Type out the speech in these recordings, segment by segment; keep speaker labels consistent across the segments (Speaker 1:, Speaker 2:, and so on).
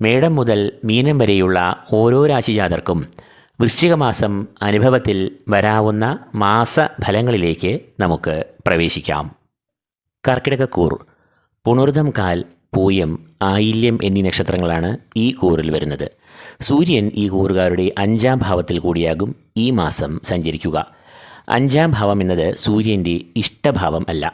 Speaker 1: മേടം മുതൽ മീനം വരെയുള്ള ഓരോ രാശിജാതർക്കും വൃശ്ചികമാസം അനുഭവത്തിൽ വരാവുന്ന മാസഫലങ്ങളിലേക്ക് നമുക്ക് പ്രവേശിക്കാം. കർക്കിടകക്കൂർ പുണർദം കാൽ പൂയം ആയില്യം എന്നീ നക്ഷത്രങ്ങളാണ് ഈ കൂറിൽ വരുന്നത്. സൂര്യൻ ഈ കൂറുകാരുടെ അഞ്ചാം ഭാവത്തിൽ കൂടിയാകും ഈ മാസം സഞ്ചരിക്കുക. അഞ്ചാം ഭാവം എന്നത് സൂര്യന്റെ ഇഷ്ടഭാവം അല്ല.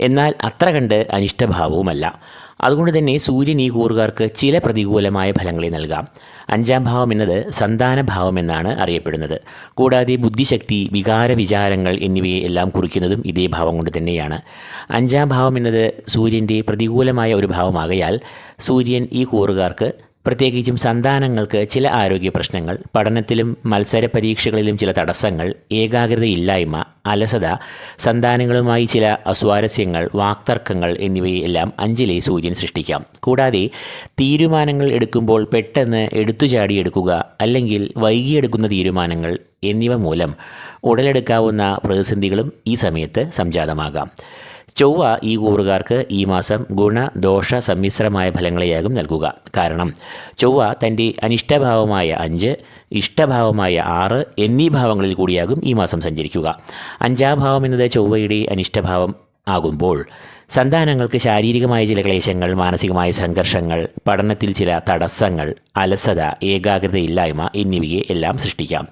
Speaker 1: എന്നാൽ അത്ര കണ്ട് അനിഷ്ടഭാവവുമല്ല. അതുകൊണ്ട് തന്നെ സൂര്യൻ ഈ കൂറുകാർക്ക് ചില പ്രതികൂലമായ ഫലങ്ങളെ നൽകാം. അഞ്ചാം ഭാവം എന്നത് സന്താന ഭാവം എന്നാണ് അറിയപ്പെടുന്നത്. കൂടാതെ ബുദ്ധിശക്തി വികാര വിചാരങ്ങൾ എന്നിവയെ എല്ലാം കുറിക്കുന്നതും ഇതേ ഭാവം കൊണ്ട് തന്നെയാണ്. അഞ്ചാം ഭാവം എന്നത് സൂര്യന്റെ പ്രതികൂലമായ ഒരു ഭാവമാകയാൽ സൂര്യൻ ഈ കൂറുകാർക്ക് പ്രത്യേകിച്ചും സന്താനങ്ങൾക്ക് ചില ആരോഗ്യ പ്രശ്നങ്ങൾ പഠനത്തിലും മത്സര പരീക്ഷകളിലും ചില തടസ്സങ്ങൾ ഏകാഗ്രതയില്ലായ്മ അലസത സന്താനങ്ങളുമായി ചില അസ്വാരസ്യങ്ങൾ വാക്തർക്കങ്ങൾ എന്നിവയെല്ലാം അഞ്ചിലെ സൂര്യൻ സൃഷ്ടിക്കാം. കൂടാതെ തീരുമാനങ്ങൾ എടുക്കുമ്പോൾ പെട്ടെന്ന് എടുത്തുചാടിയെടുക്കുക അല്ലെങ്കിൽ വൈകിയെടുക്കുന്ന തീരുമാനങ്ങൾ എന്നിവ മൂലം ഉടലെടുക്കാവുന്ന പ്രതിസന്ധികളും ഈ സമയത്ത് സംജാതമാകാം. ചൊവ്വ ഈ കൂറുകാർക്ക് ഈ മാസം ഗുണ ദോഷ സമ്മിശ്രമായ ഫലങ്ങളെയാകും നൽകുക. കാരണം ചൊവ്വ തന്റെ അനിഷ്ടഭാവമായ അഞ്ച് ഇഷ്ടഭാവമായ ആറ് എന്നീ ഭാവങ്ങളിൽ കൂടിയാകും ഈ മാസം സഞ്ചരിക്കുക. അഞ്ചാം ഭാവം എന്നത് ചൊവ്വയുടെ അനിഷ്ടഭാവം ആകുമ്പോൾ സന്താനങ്ങൾക്ക് ശാരീരികമായ ചില ക്ലേശങ്ങൾ മാനസികമായ സംഘർഷങ്ങൾ പഠനത്തിൽ ചില തടസ്സങ്ങൾ അലസത ഏകാഗ്രതയില്ലായ്മ എന്നിവയെ എല്ലാം സൃഷ്ടിക്കാം.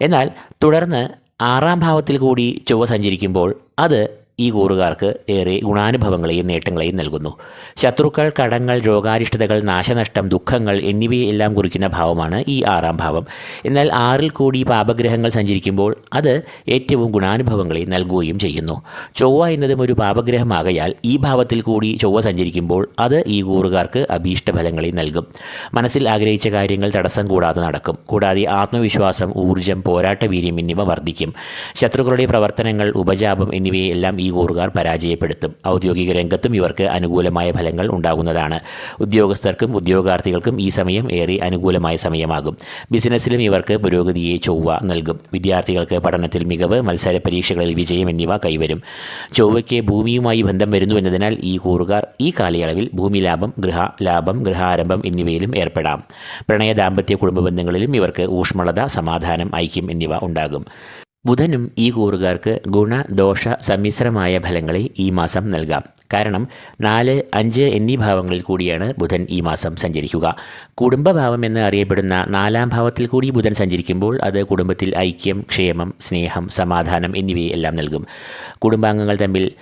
Speaker 1: എന്നാൽ തുടർന്ന് ആറാം ഭാവത്തിൽ കൂടി ചൊവ്വ സഞ്ചരിക്കുമ്പോൾ അത് ഈ കൂറുകാർക്ക് ഏറെ ഗുണാനുഭവങ്ങളെയും നേട്ടങ്ങളെയും നൽകുന്നു. ശത്രുക്കൾ കടങ്ങൾ രോഗാരിഷ്ടതകൾ നാശനഷ്ടം ദുഃഖങ്ങൾ എന്നിവയെല്ലാം കുറിക്കുന്ന ഭാവമാണ് ഈ ആറാം ഭാവം. എന്നാൽ ആറിൽ കൂടി പാപഗ്രഹങ്ങൾ സഞ്ചരിക്കുമ്പോൾ അത് ഏറ്റവും ഗുണാനുഭവങ്ങളെ നൽകുകയും ചെയ്യുന്നു. ചൊവ്വ എന്നതും ഒരു പാപഗ്രഹമാകയാൽ ഈ ഭാവത്തിൽ കൂടി ചൊവ്വ സഞ്ചരിക്കുമ്പോൾ അത് ഈ കൂറുകാർക്ക് അഭീഷ്ടഫലങ്ങളെ നൽകും. മനസ്സിൽ ആഗ്രഹിച്ച കാര്യങ്ങൾ തടസ്സം കൂടാതെ നടക്കും. കൂടാതെ ആത്മവിശ്വാസം ഊർജം പോരാട്ടവീര്യം എന്നിവ വർദ്ധിക്കും. ശത്രുക്കളുടെ പ്രവർത്തനങ്ങൾ ഉപജാപം എന്നിവയെല്ലാം ഈ കൂറുകാർ പരാജയപ്പെടുത്തും. ഔദ്യോഗിക രംഗത്തും ഇവർക്ക് അനുകൂലമായ ഫലങ്ങൾ ഉണ്ടാകുന്നതാണ്. ഉദ്യോഗസ്ഥർക്കും ഉദ്യോഗാർത്ഥികൾക്കും ഈ സമയം ഏറെ അനുകൂലമായ സമയമാകും. ബിസിനസ്സിലും ഇവർക്ക് പുരോഗതിയെ ചൊവ്വ നൽകും. വിദ്യാർത്ഥികൾക്ക് പഠനത്തിൽ മികവ് മത്സര പരീക്ഷകളിൽ വിജയം എന്നിവ കൈവരും. ചൊവ്വയ്ക്ക് ഭൂമിയുമായി ബന്ധം വരുന്നു എന്നതിനാൽ ഈ കൂറുകാർ ഈ കാലയളവിൽ ഭൂമി ലാഭം ഗൃഹ ലാഭം ഗൃഹാരംഭം എന്നിവയിലും ഏർപ്പെടാം. പ്രണയ ദാമ്പത്യ കുടുംബ ബന്ധങ്ങളിലും ഇവർക്ക് ഊഷ്മളത സമാധാനം ഐക്യം എന്നിവ ഉണ്ടാകും. ബുധനും ഈ കൂറുകാർക്ക് ഗുണ ദോഷ സമ്മിശ്രമായ ഫലങ്ങളെ ഈ മാസം നൽകാം. കാരണം നാല് അഞ്ച് എന്നീ ഭാവങ്ങളിൽ കൂടിയാണ് ബുധൻ ഈ മാസം സഞ്ചരിക്കുക. കുടുംബഭാവം എന്ന് അറിയപ്പെടുന്ന നാലാം ഭാവത്തിൽ കൂടി ബുധൻ സഞ്ചരിക്കുമ്പോൾ അത് കുടുംബത്തിൽ ഐക്യം ക്ഷേമം സ്നേഹം സമാധാനം എന്നിവയെല്ലാം നൽകും. കുടുംബാംഗങ്ങൾ തമ്മിൽ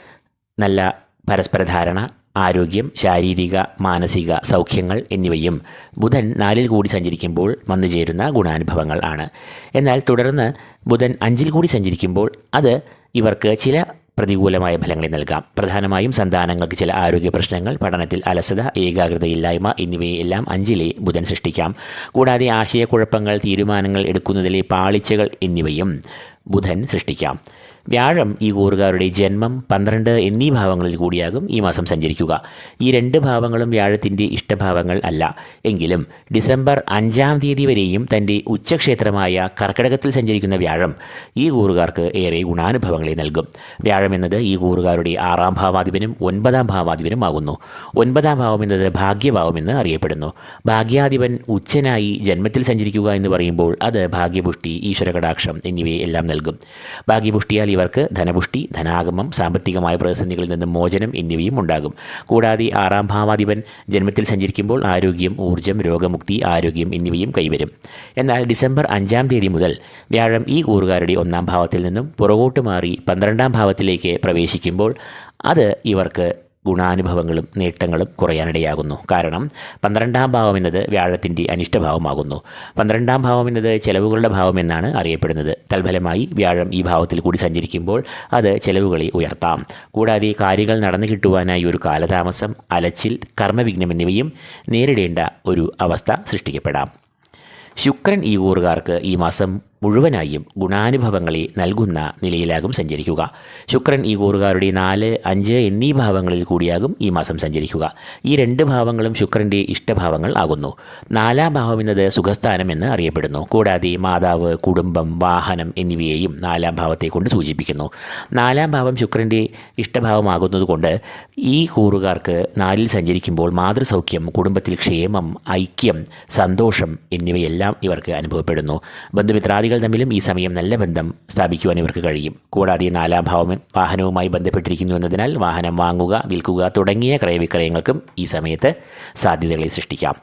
Speaker 1: നല്ല പരസ്പര ധാരണ ആരോഗ്യം ശാരീരിക മാനസിക സൗഖ്യങ്ങൾ എന്നിവയും ബുധൻ നാലിൽ കൂടി സഞ്ചരിക്കുമ്പോൾ വന്നു ചേരുന്ന ഗുണാനുഭവങ്ങൾ ആണ്. എന്നാൽ തുടർന്ന് ബുധൻ അഞ്ചിൽ കൂടി സഞ്ചരിക്കുമ്പോൾ അത് ഇവർക്ക് ചില പ്രതികൂലമായ ഫലങ്ങളെ നൽകാം. പ്രധാനമായും സന്താനങ്ങൾക്ക് ചില ആരോഗ്യ പ്രശ്നങ്ങൾ പഠനത്തിൽ അലസത ഏകാഗ്രതയില്ലായ്മ എന്നിവയെല്ലാം അഞ്ചിലെ ബുധൻ സൃഷ്ടിക്കാം. കൂടാതെ ആശയക്കുഴപ്പങ്ങൾ തീരുമാനങ്ങൾ എടുക്കുന്നതിലെ പാളിച്ചകൾ എന്നിവയും ബുധൻ സൃഷ്ടിക്കാം. വ്യാഴം ഈ കൂറുകാരുടെ ജന്മം പന്ത്രണ്ട് എന്നീ ഭാവങ്ങളിൽ കൂടിയാകും ഈ മാസം സഞ്ചരിക്കുക. ഈ രണ്ട് ഭാവങ്ങളും വ്യാഴത്തിന്റെ ഇഷ്ടഭാവങ്ങൾ അല്ല. എങ്കിലും ഡിസംബർ അഞ്ചാം തീയതി വരെയും തന്റെ ഉച്ചക്ഷേത്രമായ കർക്കിടകത്തിൽ സഞ്ചരിക്കുന്ന വ്യാഴം ഈ കൂറുകാർക്ക് ഏറെ ഗുണാനുഭവങ്ങളെ നൽകും. വ്യാഴം എന്നത് ഈ കൂറുകാരുടെ ആറാം ഭാവാധിപനും ഒൻപതാം ഭാവാധിപനും ആകുന്നു. ഒൻപതാം ഭാവം എന്നത് ഭാഗ്യഭാവമെന്ന് അറിയപ്പെടുന്നു. ഭാഗ്യാധിപൻ ഉച്ചനായി ജന്മത്തിൽ സഞ്ചരിക്കുക എന്ന് പറയുമ്പോൾ അത് ഭാഗ്യപുഷ്ടി ഈശ്വരകടാക്ഷം എന്നിവയെ എല്ലാം നൽകും. ഭാഗ്യപുഷ്ടിയാൽ ഇവർക്ക് ധനപുഷ്ടി ധനാഗമം സാമ്പത്തികമായ പ്രതിസന്ധികളിൽ നിന്ന് മോചനം എന്നിവയും ഉണ്ടാകും. കൂടാതെ ആറാം ഭാവാധിപൻ ജന്മത്തിൽ സഞ്ചരിക്കുമ്പോൾ ആരോഗ്യം ഊർജം രോഗമുക്തി ആരോഗ്യം എന്നിവയും കൈവരും. എന്നാൽ ഡിസംബർ അഞ്ചാം തീയതി മുതൽ വ്യാഴം ഈ കൂറുകാരുടെ ഒന്നാം ഭാവത്തിൽ നിന്നും പുറകോട്ട് മാറി പന്ത്രണ്ടാം ഭാവത്തിലേക്ക് പ്രവേശിക്കുമ്പോൾ അത് ഇവർക്ക് ഗുണാനുഭവങ്ങളും നേട്ടങ്ങളും കുറയാനിടയാകുന്നു. കാരണം പന്ത്രണ്ടാം ഭാവം എന്നത് വ്യാഴത്തിന്റെ അനിഷ്ടഭാവമാകുന്നു. പന്ത്രണ്ടാം ഭാവം എന്നത് ചെലവുകളുടെ ഭാവം എന്നാണ് അറിയപ്പെടുന്നത്. തൽഫലമായി വ്യാഴം ഈ ഭാവത്തിൽ കൂടി സഞ്ചരിക്കുമ്പോൾ അത് ചെലവുകളെ ഉയർത്താം. കൂടാതെ കാര്യങ്ങൾ നടന്നു കിട്ടുവാനായി ഒരു കാലതാമസം അലച്ചിൽ കർമ്മവിഘ്നം എന്നിവയും നേരിടേണ്ട ഒരു അവസ്ഥ സൃഷ്ടിക്കപ്പെടാം. ശുക്രൻ ഈ ഊറുകാർക്ക് ഈ മാസം മുഴുവനായും ഗുണാനുഭവങ്ങളെ നൽകുന്ന നിലയിലാകും സഞ്ചരിക്കുക. ശുക്രൻ ഈ കൂറുകാരുടെ നാല് അഞ്ച് എന്നീ ഭാവങ്ങളിൽ കൂടിയാകും ഈ മാസം സഞ്ചരിക്കുക. ഈ രണ്ട് ഭാവങ്ങളും ശുക്രന്റെ ഇഷ്ടഭാവങ്ങൾ ആകുന്നു. നാലാം ഭാവം എന്നത് സുഖസ്ഥാനം എന്ന് അറിയപ്പെടുന്നു. കൂടാതെ മാതാവ് കുടുംബം വാഹനം എന്നിവയെയും നാലാം ഭാവത്തെ കൊണ്ട് സൂചിപ്പിക്കുന്നു. നാലാം ഭാവം ശുക്രന്റെ ഇഷ്ടഭാവമാകുന്നതുകൊണ്ട് ഈ കൂറുകാർക്ക് നാലിൽ സഞ്ചരിക്കുമ്പോൾ മാതൃസൗഖ്യം കുടുംബത്തിൽ ക്ഷേമം ഐക്യം സന്തോഷം എന്നിവയെല്ലാം ഇവർക്ക് അനുഭവപ്പെടുന്നു. ബന്ധുമിത്രാദി പങ്കാളികൾ തമ്മിലും ഈ സമയം നല്ല ബന്ധം സ്ഥാപിക്കുവാൻ ഇവർക്ക് കഴിയും. കൂടാതെ നാലാം ഭാവം വാഹനവുമായി ബന്ധപ്പെട്ടിരിക്കുന്നു എന്നതിനാൽ വാഹനം വാങ്ങുക വിൽക്കുക തുടങ്ങിയ ക്രയവിക്രയങ്ങൾക്കും ഈ സമയത്ത് സാധ്യതകളെ സൃഷ്ടിക്കാം.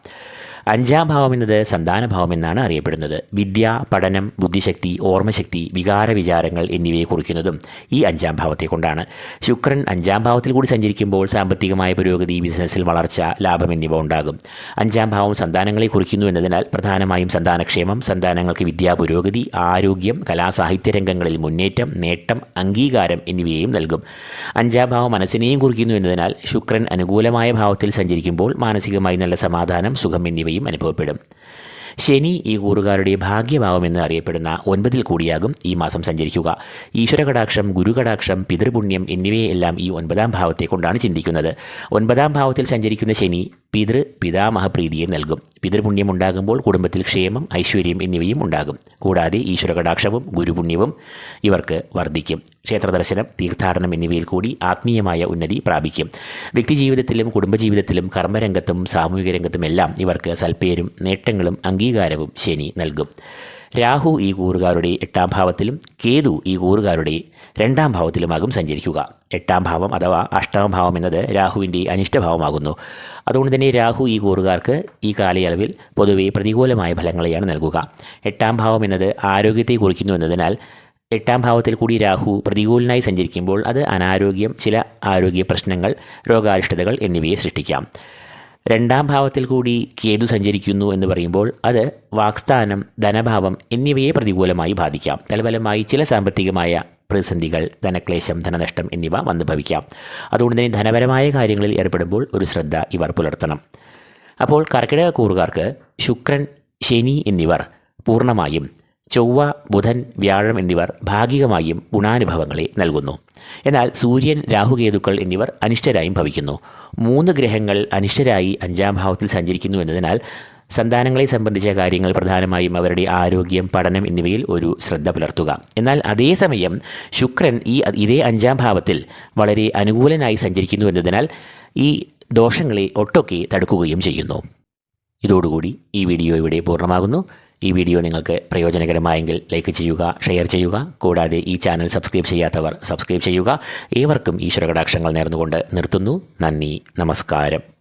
Speaker 1: അഞ്ചാം ഭാവം എന്നത് സന്താനഭാവം എന്നാണ് അറിയപ്പെടുന്നത്. വിദ്യ പഠനം ബുദ്ധിശക്തി ഓർമ്മശക്തി വികാര വിചാരങ്ങൾ എന്നിവയെ കുറിക്കുന്നതും ഈ അഞ്ചാം ഭാവത്തെ കൊണ്ടാണ്. ശുക്രൻ അഞ്ചാം ഭാവത്തിൽ കൂടി സഞ്ചരിക്കുമ്പോൾ സാമ്പത്തികമായ പുരോഗതി ബിസിനസ്സിൽ വളർച്ച ലാഭം എന്നിവ ഉണ്ടാകും. അഞ്ചാം ഭാവം സന്താനങ്ങളെ കുറിക്കുന്നു എന്നതിനാൽ പ്രധാനമായും സന്താനക്ഷേമം സന്താനങ്ങൾക്ക് വിദ്യാ പുരോഗതി ആരോഗ്യം കലാസാഹിത്യ രംഗങ്ങളിൽ മുന്നേറ്റം നേട്ടം അംഗീകാരം എന്നിവയെയും നൽകും. അഞ്ചാം ഭാവം മനസ്സിനെയും കുറിക്കുന്നു എന്നതിനാൽ ശുക്രൻ അനുകൂലമായ ഭാവത്തിൽ സഞ്ചരിക്കുമ്പോൾ മാനസികമായി നല്ല സമാധാനം സുഖം എന്നിവയും അനുഭവപ്പെടും. ശനി ഈ കൂറുകാരുടെ ഭാഗ്യഭാവമെന്ന് അറിയപ്പെടുന്ന ഒൻപതിൽ കൂടിയാകും ഈ മാസം സഞ്ചരിക്കുക. ഈശ്വരകടാക്ഷം ഗുരുകടാക്ഷം പിതൃപുണ്യം എന്നിവയെല്ലാം ഈ ഒൻപതാം ഭാവത്തെക്കൊണ്ടാണ് ചിന്തിക്കുന്നത്. ഒൻപതാം ഭാവത്തിൽ സഞ്ചരിക്കുന്ന ശനി പിതൃ പിതാമഹപ്രീതിയെ നൽകും. പിതൃപുണ്യം ഉണ്ടാകുമ്പോൾ കുടുംബത്തിൽ ക്ഷേമം ഐശ്വര്യം എന്നിവയും ഉണ്ടാകും. കൂടാതെ ഈശ്വരകടാക്ഷവും ഗുരുപുണ്യവും ഇവർക്ക് വർദ്ധിക്കും. ക്ഷേത്രദർശനം തീർത്ഥാടനം എന്നിവയിൽ കൂടി ആത്മീയമായ ഉന്നതി പ്രാപിക്കും. വ്യക്തിജീവിതത്തിലും കുടുംബജീവിതത്തിലും കർമ്മരംഗത്തും സാമൂഹിക രംഗത്തുമെല്ലാം ഇവർക്ക് സൽപ്പേരും നേട്ടങ്ങളും അംഗീകാരവും ശനി നൽകും. രാഹു ഈ കൂറുകാരുടെ എട്ടാം ഭാവത്തിലും കേതു ഈ കൂറുകാരുടെ രണ്ടാം ഭാവത്തിലുമാകും സഞ്ചരിക്കുക. എട്ടാം ഭാവം അഥവാ അഷ്ടമ ഭാവം എന്നത് രാഹുവിന്റെ അനിഷ്ടഭാവമാകുന്നു. അതുകൊണ്ട് തന്നെ രാഹു ഈ കൂറുകാർക്ക് ഈ കാലയളവിൽ പൊതുവെ പ്രതികൂലമായ ഫലങ്ങളെയാണ് നൽകുക. എട്ടാം ഭാവം എന്നത് ആരോഗ്യത്തെ കുറിക്കുന്നു എന്നതിനാൽ എട്ടാം ഭാവത്തിൽ കൂടി രാഹു പ്രതികൂലനായി സഞ്ചരിക്കുമ്പോൾ അത് അനാരോഗ്യം ചില ആരോഗ്യ പ്രശ്നങ്ങൾ രോഗാരിഷ്ടതകൾ എന്നിവയെ സൃഷ്ടിക്കാം. രണ്ടാം ഭാവത്തിൽ കൂടി കേതു സഞ്ചരിക്കുന്നു എന്ന് പറയുമ്പോൾ അത് വാക്സ്ഥാനം ധനഭാവം എന്നിവയെ പ്രതികൂലമായി ബാധിക്കാം. തൽഫലമായി ചില സാമ്പത്തികമായ പ്രതിസന്ധികൾ ധനക്ലേശം ധനനഷ്ടം എന്നിവ വന്നു ഭവിക്കാം. അതുകൊണ്ട് തന്നെ ധനപരമായ കാര്യങ്ങളിൽ ഏർപ്പെടുമ്പോൾ ഒരു ശ്രദ്ധ ഇവർ പുലർത്തണം. അപ്പോൾ കർക്കിടക കൂറുകാർക്ക് ശുക്രൻ ശനി എന്നിവർ പൂർണമായും ചൊവ്വ ബുധൻ വ്യാഴം എന്നിവർ ഭാഗികമായും ഗുണാനുഭവങ്ങളെ നൽകുന്നു. എന്നാൽ സൂര്യൻ രാഹുകേതുക്കൾ എന്നിവർ അനിഷ്ടരായും ഭവിക്കുന്നു. മൂന്ന് ഗ്രഹങ്ങൾ അനിഷ്ടരായി അഞ്ചാം ഭാവത്തിൽ സഞ്ചരിക്കുന്നു എന്നതിനാൽ സന്താനങ്ങളെ സംബന്ധിച്ച കാര്യങ്ങൾ പ്രധാനമായും അവരുടെ ആരോഗ്യം പഠനം എന്നിവയിൽ ഒരു ശ്രദ്ധ പുലർത്തുക. എന്നാൽ അതേസമയം ശുക്രൻ ഈ ഇതേ അഞ്ചാം ഭാവത്തിൽ വളരെ അനുകൂലനായി സഞ്ചരിക്കുന്നു എന്നതിനാൽ ഈ ദോഷങ്ങളെ ഒട്ടൊക്കെ തടുക്കുകയും ചെയ്യുന്നു. ഇതോടുകൂടി ഈ വീഡിയോ ഇവിടെ പൂർണമാകുന്നു. ഈ വീഡിയോ നിങ്ങൾക്ക് പ്രയോജനകരമായെങ്കിൽ ലൈക്ക് ചെയ്യുക ഷെയർ ചെയ്യുക. കൂടാതെ ഈ ചാനൽ സബ്സ്ക്രൈബ് ചെയ്യാത്തവർ സബ്സ്ക്രൈബ് ചെയ്യുക. ഏവർക്കും ഈശ്വരകടാക്ഷങ്ങൾ നേർന്നുകൊണ്ട് നിർത്തുന്നു. നന്ദി നമസ്കാരം.